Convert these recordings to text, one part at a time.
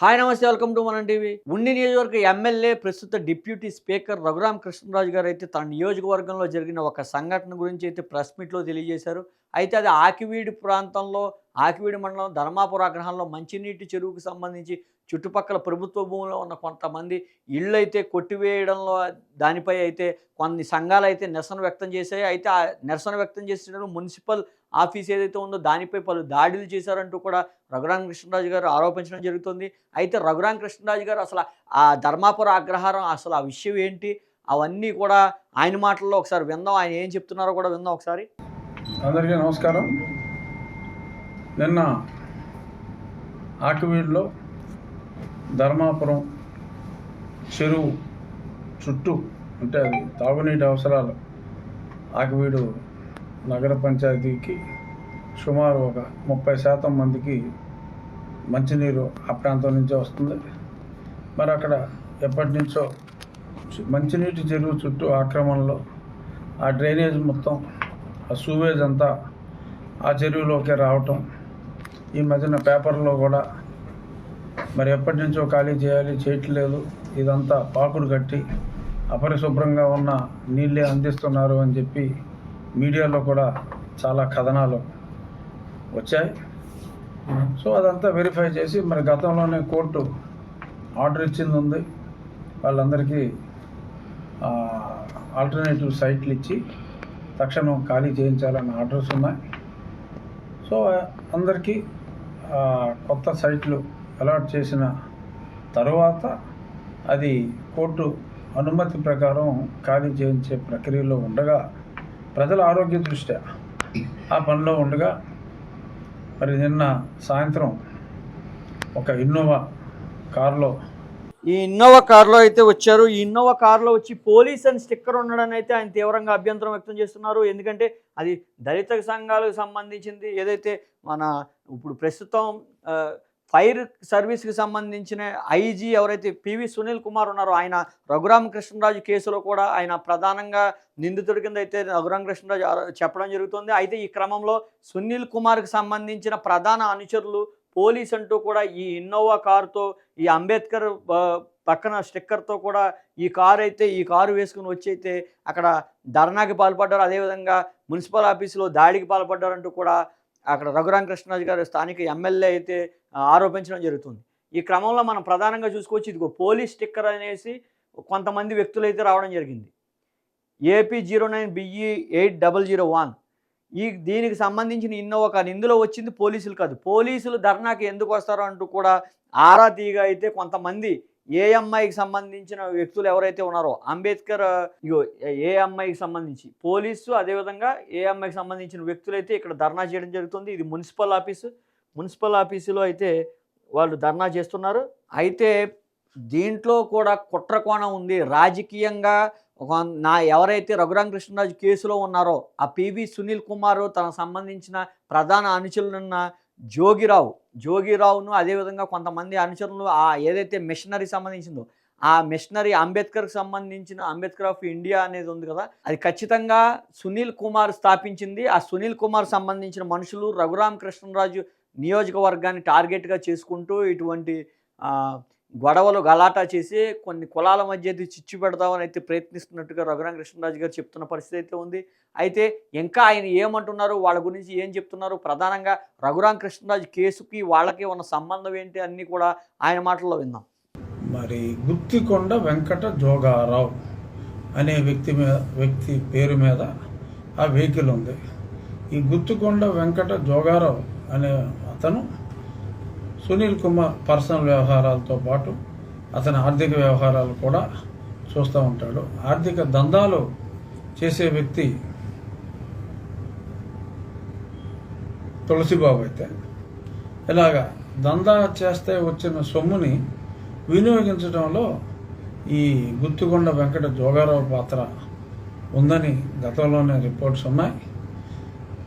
Hi నమస్తే welcome to మనం TV. ఉండి నియోజకవర్గ ఎమ్మెల్యే ప్రస్తుత డిప్యూటీ స్పీకర్ రఘురామ్ కృష్ణరాజు గారు అయితే తన నియోజకవర్గంలో జరిగిన ఒక సంఘటన గురించి అయితే ప్రెస్ మీట్లో తెలియజేశారు. అయితే అది ఆకివీడి ప్రాంతంలో ఆకివీడి మండలం ధర్మాపుర గ్రహంలో మంచినీటి చెరువుకు సంబంధించి చుట్టుపక్కల ప్రభుత్వ భూమిలో ఉన్న కొంతమంది ఇళ్ళు అయితే కొట్టివేయడంలో దానిపై అయితే కొన్ని సంఘాలు అయితే నిరసన వ్యక్తం చేశాయి. అయితే ఆ నిరసన వ్యక్తం చేసిన మున్సిపల్ ఆఫీస్ ఏదైతే ఉందో దానిపై పలు దాడులు చేశారంటూ కూడా రఘురామ కృష్ణరాజు గారు ఆరోపించడం జరుగుతుంది. అయితే రఘురామ కృష్ణరాజు గారు అసలు ఆ ధర్మాపుర అగ్రహారం అసలు ఆ విషయం ఏంటి? అవన్నీ కూడా ఆయన మాటల్లో ఒకసారి విందాం. ఆయన ఏం చెప్తున్నారో కూడా విందాం ఒకసారి. అందరికీ నమస్కారం. నిన్న ఆకువీడులో ధర్మాపురం చెరువు చుట్టూ అంటే అది తాగునీటి అవసరాలు ఆకువీడు నగర పంచాయతీకి సుమారు ఒక ముప్పై శాతం మందికి మంచినీరు ఆ ప్రాంతం నుంచే వస్తుంది. మరి అక్కడ ఎప్పటి నుంచో మంచినీటి చెరువు చుట్టూ ఆక్రమణలో ఆ డ్రైనేజ్ మొత్తం ఆ సూవేజ్ అంతా ఆ చెరువులోకి రావటం ఈ మధ్యన పేపర్లో కూడా మరి ఎప్పటి నుంచో ఖాళీ చేయాలి చేయట్లేదు ఇదంతా పాకుడు కట్టి అపరిశుభ్రంగా ఉన్న నీళ్ళే అందిస్తున్నారు అని చెప్పి మీడియాలో కూడా చాలా కథనాలు వచ్చాయి. సో అదంతా వెరిఫై చేసి మరి గతంలోనే కోర్టు ఆర్డర్ ఇచ్చింది ఉంది. వాళ్ళందరికీ ఆల్టర్నేటివ్ సైట్లు ఇచ్చి తక్షణం ఖాళీ చేయించాలన్న ఆర్డర్స్ ఉన్నాయి. సో అందరికీ కొత్త సైట్లు అలాట్ చేసిన తరువాత అది కోర్టు అనుమతి ప్రకారం ఖాళీ చేయించే ప్రక్రియలో ఉండగా ప్రజల ఆరోగ్య దృష్ట్యా ఆ పనిలో ఉండగా మరి నిన్న సాయంత్రం ఒక ఇన్నోవా కారులో ఈ ఇన్నోవా కారులో అయితే వచ్చారు. ఈ ఇన్నోవా కారులో వచ్చి పోలీస్ అని స్టిక్కర్ ఉండడం అయితే ఆయన తీవ్రంగా అభ్యంతరం వ్యక్తం చేస్తున్నారు. ఎందుకంటే అది దళిత సంఘాలకు సంబంధించింది. ఏదైతే మన ఇప్పుడు ప్రస్తుతం ఫైర్ సర్వీస్కి సంబంధించిన ఐజీ ఎవరైతే పివి సునీల్ కుమార్ ఉన్నారో ఆయన రఘురామ కృష్ణరాజు కేసులో కూడా ఆయన ప్రధానంగా నిందితుడి కింద అయితే రఘురామ కృష్ణరాజు చెప్పడం జరుగుతుంది. అయితే ఈ క్రమంలో సునీల్ కుమార్కి సంబంధించిన ప్రధాన అనుచరులు పోలీస్ అంటూ కూడా ఈ ఇన్నోవా కారుతో ఈ అంబేద్కర్ పక్కన స్టిక్కర్తో కూడా ఈ కారు అయితే ఈ కారు వేసుకుని వచ్చి అయితే అక్కడ ధర్నాకి పాల్పడ్డారు. అదేవిధంగా మున్సిపల్ ఆఫీసులో దాడికి పాల్పడ్డారంటూ కూడా అక్కడ రఘురామకృష్ణరాజు గారు స్థానిక ఎమ్మెల్యే అయితే ఆరోపించడం జరుగుతుంది. ఈ క్రమంలో మనం ప్రధానంగా చూసుకోవచ్చు ఇదిగో పోలీస్ స్టిక్కర్ అనేసి కొంతమంది వ్యక్తులు అయితే రావడం జరిగింది. AP zero nine BE eight double zero one. ఈ దీనికి సంబంధించిన ఇన్నోవా కాదు ఇందులో వచ్చింది పోలీసులు కాదు. పోలీసులు ధర్నాకి ఎందుకు వస్తారో అంటూ కూడా ఆరా తీగా అయితే కొంతమంది ఏఎంఐకి సంబంధించిన వ్యక్తులు ఎవరైతే ఉన్నారో అంబేద్కర్ ఇగో ఏఎంఐకి సంబంధించి పోలీసు అదేవిధంగా ఏఎంఐకి సంబంధించిన వ్యక్తులైతే ఇక్కడ ధర్నా చేయడం జరుగుతుంది. ఇది మున్సిపల్ ఆఫీసు. మున్సిపల్ ఆఫీసులో అయితే వాళ్ళు ధర్నా చేస్తున్నారు. అయితే దీంట్లో కూడా కుట్ర కోణం ఉంది. రాజకీయంగా ఒక నా ఎవరైతే రఘురామ కృష్ణరాజు కేసులో ఉన్నారో ఆ పివి సునీల్ కుమార్ తన సంబంధించిన ప్రధాన అనుచరులున్న జోగిరావు జోగిరావును అదేవిధంగా కొంతమంది అనుచరులు ఆ ఏదైతే మిషనరీ సంబంధించిందో ఆ మిషనరీ అంబేద్కర్కి సంబంధించిన అంబేద్కర్ ఆఫ్ ఇండియా అనేది ఉంది కదా అది ఖచ్చితంగా సునీల్ కుమార్ స్థాపించింది. ఆ సునీల్ కుమార్ సంబంధించిన మనుషులు రఘురామ కృష్ణరాజు నియోజకవర్గాన్ని టార్గెట్గా చేసుకుంటూ ఇటువంటి గొడవలు గలాటా చేసి కొన్ని కులాల మధ్య అయితే చిచ్చు పెడదామని అయితే ప్రయత్నిస్తున్నట్టుగా రఘురామ కృష్ణరాజు గారు చెప్తున్న పరిస్థితి అయితే ఉంది. అయితే ఇంకా ఆయన ఏమంటున్నారు? వాళ్ళ గురించి ఏం చెప్తున్నారు? ప్రధానంగా రఘురామ కృష్ణరాజు కేసుకి వాళ్ళకి ఉన్న సంబంధం ఏంటి? అన్నీ కూడా ఆయన మాటల్లో విందాం. మరి గుత్తికొండ వెంకట జోగారావు అనే వ్యక్తి మీద వ్యక్తి పేరు మీద ఆ వెహికల్ ఉంది. ఈ గుత్తికొండ వెంకట జోగారావు అనే అతను సునీల్ కుమార్ పర్సనల్ వ్యవహారాలతో పాటు అతని ఆర్థిక వ్యవహారాలు కూడా చూస్తూ ఉంటాడు. ఆర్థిక దందాలు చేసే వ్యక్తి తులసిబాబు అయితే. ఇలాగా దందా చేస్తే వచ్చిన సొమ్ముని వినియోగించడంలో ఈ గుత్తికొండ వెంకట జోగారావు పాత్ర ఉందని గతంలోనే రిపోర్ట్స్ ఉన్నాయి.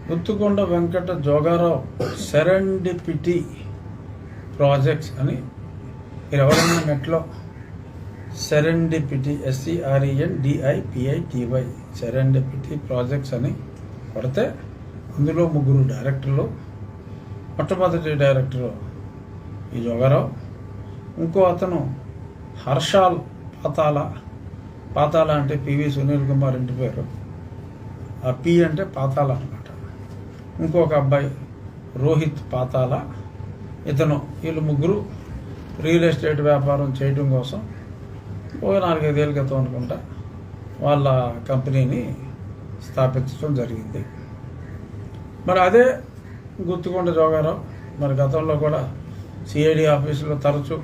ముత్తుకొండ వెంకట జోగారావు సెరెండిపిటీ ప్రాజెక్ట్స్ అని మీరు నెట్లో serendipity S C R E N D I P I T Y serendipity projects అని కొడితే అందులో ముగ్గురు డైరెక్టర్లు మొట్టమొదటి డైరెక్టరు ఈ జోగారావు ఇంకో అతను హర్షాల్ పాతాల పాతాల అంటే పివి సునీల్ కుమార్ ఇంటి పేరు. ఆ పి అంటే పాతాల అనమాట ఇంకొక అబ్బాయి రోహిత్ పాతాల. ఇతను వీళ్ళు ముగ్గురు రియల్ ఎస్టేట్ వ్యాపారం చేయడం కోసం ఓ నాలుగైదేళ్ళ క్రితం అనుకుంటా వాళ్ళ కంపెనీని స్థాపించడం జరిగింది. మరి అదే గుర్తుకొండ జోగారావు మరి గతంలో కూడా సిఐడి ఆఫీసులో తరచూ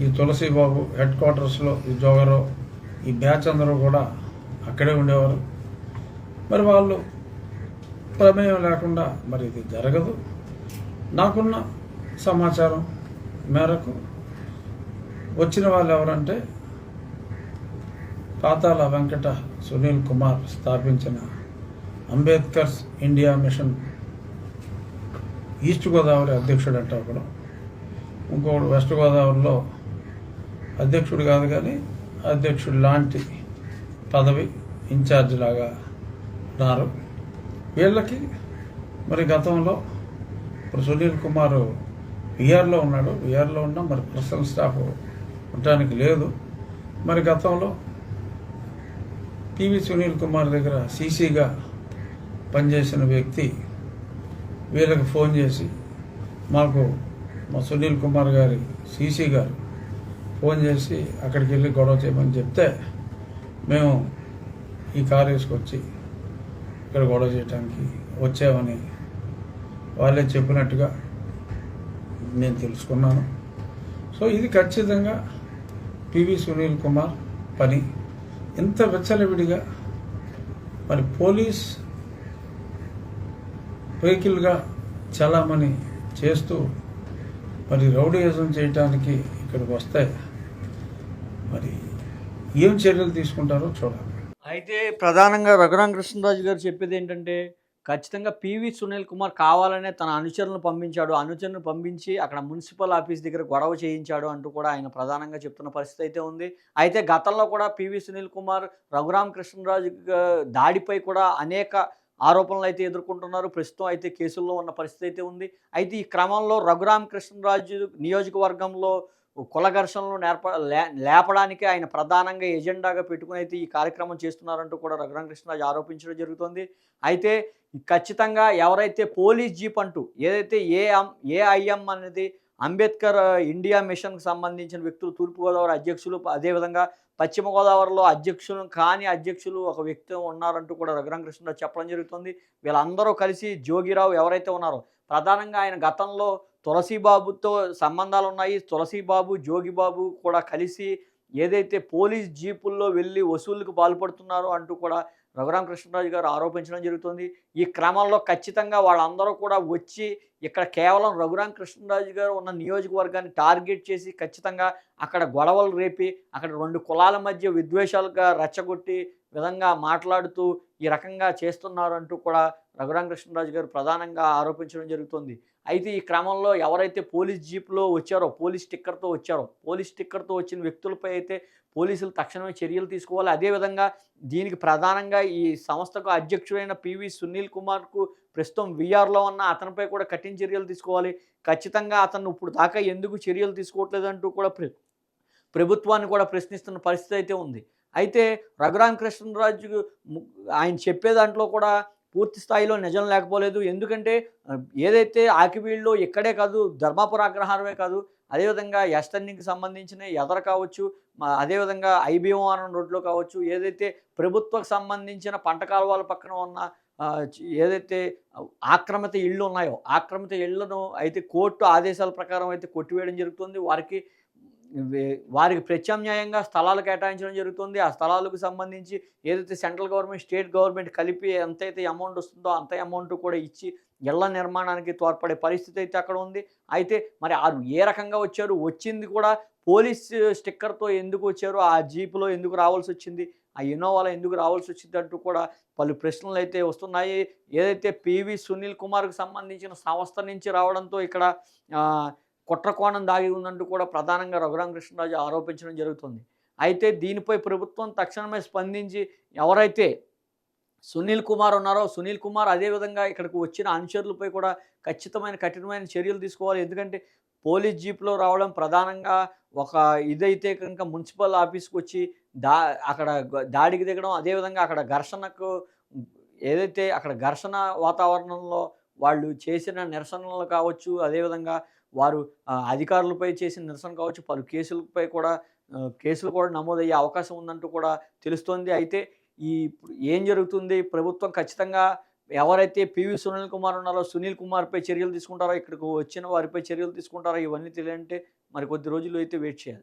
ఈ తులసి బాబు హెడ్ క్వార్టర్స్లో ఈ జోగారావు ఈ బ్యాచ్ అందరూ కూడా అక్కడే ఉండేవారు. మరి వాళ్ళు ప్రమేయం లేకుండా మరి ఇది జరగదు. నాకున్న సమాచారం మేరకు వచ్చిన వాళ్ళు ఎవరంటే పాతాల వెంకట సునీల్ కుమార్ స్థాపించిన Ambedkar's India mission east Godavari అధ్యక్షుడు అంటే ఒకడు. ఇంకొకడు వెస్ట్ గోదావరిలో అధ్యక్షుడు కాదు కానీ అధ్యక్షుడు లాంటి పదవి ఇన్ఛార్జ్ లాగా ఉన్నారు. వీళ్ళకి మరి గతంలో ఇప్పుడు సునీల్ కుమార్ విఆర్లో ఉన్నాడు. విఆర్లో ఉన్న మరి పర్సనల్ స్టాఫ్ ఉండటానికి లేదు. మరి గతంలో పివి సునీల్ కుమార్ దగ్గర సీసీగా పనిచేసిన వ్యక్తి వీళ్ళకి ఫోన్ చేసి మాకు మా సునీల్ కుమార్ గారి సీసీ గారు ఫోన్ చేసి అక్కడికి వెళ్ళి గొడవ చేయమని చెప్తే మేము ఈ కారు వేసుకొచ్చి ఇక్కడ గొడవ చేయడానికి వచ్చామని వాళ్ళే చెప్పినట్టుగా నేను తెలుసుకున్నాను. సో ఇది ఖచ్చితంగా పివి సునీల్ కుమార్ పని. ఇంత వెచ్చలవిడిగా మరి పోలీస్ వెహికల్గా చలామణి చేస్తూ మరి రౌడీయిజం చేయటానికి ఇక్కడికి వస్తే మరి ఏం చర్యలు తీసుకుంటారో చూడాలి. అయితే ప్రధానంగా రఘురామ కృష్ణరాజు గారు చెప్పేది ఏంటంటే ఖచ్చితంగా పివి సునీల్ కుమార్ కావాలనే తన అనుచరులను పంపించాడు. అనుచరులను పంపించి అక్కడ మున్సిపల్ ఆఫీస్ దగ్గర గొడవ చేయించాడు అంటూ కూడా ఆయన ప్రధానంగా చెప్తున్న పరిస్థితి అయితే ఉంది. అయితే గతంలో కూడా పివి సునీల్ కుమార్ రఘురామ కృష్ణరాజు దాడిపై కూడా అనేక ఆరోపణలు అయితే ఎదుర్కొంటున్నారు. ప్రస్తుతం అయితే కేసుల్లో ఉన్న పరిస్థితి అయితే ఉంది. అయితే ఈ క్రమంలో రఘురామ కృష్ణరాజు నియోజకవర్గంలో కుల ఘర్షణలు నేర్ప లే- లేపడానికి ఆయన ప్రధానంగా ఎజెండాగా పెట్టుకుని అయితే ఈ కార్యక్రమం చేస్తున్నారంటూ కూడా రఘురామకృష్ణరాజు ఆరోపించడం జరుగుతుంది. అయితే ఖచ్చితంగా ఎవరైతే పోలీస్ జీప్ అంటూ ఏదైతే ఏఎం ఏఐఎం అనేది అంబేద్కర్ ఇండియా మిషన్కి సంబంధించిన వ్యక్తులు తూర్పుగోదావరి అధ్యక్షులు అదేవిధంగా పశ్చిమ గోదావరిలో అధ్యక్షులు కాని అధ్యక్షులు ఒక వ్యక్తి ఉన్నారంటూ కూడా రఘురామ కృష్ణరావు చెప్పడం జరుగుతుంది. వీళ్ళందరూ కలిసి జోగిరావు ఎవరైతే ఉన్నారో ప్రధానంగా ఆయన గతంలో తులసీబాబుతో సంబంధాలు ఉన్నాయి తులసీబాబు జోగిబాబు కూడా కలిసి ఏదైతే పోలీస్ జీపుల్లో వెళ్ళి వసూళ్ళకు పాల్పడుతున్నారో అంటూ కూడా రఘురామ కృష్ణరాజు గారు ఆరోపించడం జరుగుతుంది. ఈ క్రమంలో ఖచ్చితంగా వాళ్ళందరూ కూడా వచ్చి ఇక్కడ కేవలం రఘురామ కృష్ణరాజు గారు ఉన్న నియోజకవర్గాన్ని టార్గెట్ చేసి ఖచ్చితంగా అక్కడ గొడవలు రేపి అక్కడ రెండు కులాల మధ్య విద్వేషాలుగా రెచ్చగొట్టి విధంగా మాట్లాడుతూ ఈ రకంగా చేస్తున్నారంటూ కూడా రఘురామ కృష్ణరాజు గారు ప్రధానంగా ఆరోపించడం జరుగుతుంది. అయితే ఈ క్రమంలో ఎవరైతే పోలీస్ జీప్లో వచ్చారో పోలీస్ స్టిక్కర్తో వచ్చారో పోలీస్ స్టిక్కర్తో వచ్చిన వ్యక్తులపై అయితే పోలీసులు తక్షణమే చర్యలు తీసుకోవాలి. అదేవిధంగా దీనికి ప్రధానంగా ఈ సంస్థకు అధ్యక్షుడైన పివి సునీల్ కుమార్కు ప్రస్తుతం విఆర్లో ఉన్న అతనిపై కూడా కఠిన చర్యలు తీసుకోవాలి. ఖచ్చితంగా అతను ఇప్పుడు దాకా ఎందుకు చర్యలు తీసుకోవట్లేదంటూ కూడా ప్ర ప్రభుత్వాన్ని కూడా ప్రశ్నిస్తున్న పరిస్థితి అయితే ఉంది. అయితే రఘురామ కృష్ణరాజు ఆయన చెప్పే దాంట్లో కూడా పూర్తి స్థాయిలో నిజం లేకపోలేదు. ఎందుకంటే ఏదైతే ఆకివీళ్ళు ఇక్కడే కాదు ధర్మాపుర అగ్రహారమే కాదు అదేవిధంగా ఎస్టర్నింగ్కి సంబంధించిన ఎదర కావచ్చు మా- అదేవిధంగా ఐబీఓఆర్ రోడ్లో కావచ్చు ఏదైతే ప్రభుత్వకు సంబంధించిన పంట కాలువల పక్కన ఉన్న ఏదైతే ఆక్రమిత ఇళ్ళు ఉన్నాయో ఆక్రమిత ఇళ్ళను అయితే కోర్టు ఆదేశాల ప్రకారం అయితే కొట్టివేయడం జరుగుతుంది. వారికి వారికి ప్రత్యామ్నాయంగా స్థలాలు కేటాయించడం జరుగుతుంది. ఆ స్థలాలకు సంబంధించి ఏదైతే సెంట్రల్ గవర్నమెంట్ స్టేట్ గవర్నమెంట్ కలిపి ఎంతైతే అమౌంట్ వస్తుందో అంత అమౌంట్ కూడా ఇచ్చి ఇళ్ళ నిర్మాణానికి తోడ్పడే పరిస్థితి అయితే అక్కడ ఉంది. అయితే మరి ఆ ఏ రకంగా వచ్చారు? వచ్చింది కూడా పోలీస్ స్టిక్కర్తో ఎందుకు వచ్చారు? ఆ జీపులో ఎందుకు రావాల్సి వచ్చింది? ఆ ఇన్నోవాలో ఎందుకు రావాల్సి వచ్చింది అంటూ కూడా పలు ప్రశ్నలు అయితే వస్తున్నాయి. ఏదైతే పివి సునీల్ కుమార్కు సంబంధించిన సంస్థ నుంచి రావడంతో ఇక్కడ కుట్రకోణం దాగి ఉందంటూ కూడా ప్రధానంగా రఘురామ కృష్ణరాజు ఆరోపించడం జరుగుతుంది. అయితే దీనిపై ప్రభుత్వం తక్షణమే స్పందించి ఎవరైతే సునీల్ కుమార్ ఉన్నారో సునీల్ కుమార్ అదేవిధంగా ఇక్కడికి వచ్చిన అనుచరులపై కూడా ఖచ్చితమైన కఠినమైన చర్యలు తీసుకోవాలి. ఎందుకంటే పోలీస్ జీప్లో రావడం ప్రధానంగా ఒక ఇదైతే కనుక మున్సిపల్ ఆఫీస్కి వచ్చి దా అక్కడ దాడికి దిగడం అదేవిధంగా అక్కడ ఘర్షణకు ఏదైతే అక్కడ ఘర్షణ వాతావరణంలో వాళ్ళు చేసిన నిరసనలు కావచ్చు అదేవిధంగా వారు అధికారులపై చేసిన నిరసన కావచ్చు పలు కేసులపై కూడా కేసులు కూడా నమోదయ్యే అవకాశం ఉందంటూ కూడా తెలుస్తోంది. అయితే ఈ ఏం జరుగుతుంది? ప్రభుత్వం ఖచ్చితంగా ఎవరైతే పివి సునీల్ కుమార్ ఉన్నారో సునీల్ కుమార్పై చర్యలు తీసుకుంటారో ఇక్కడికి వచ్చిన వారిపై చర్యలు తీసుకుంటారో ఇవన్నీ తెలియంటే మరి కొద్ది రోజులు అయితే వెయిట్ చేయాలి.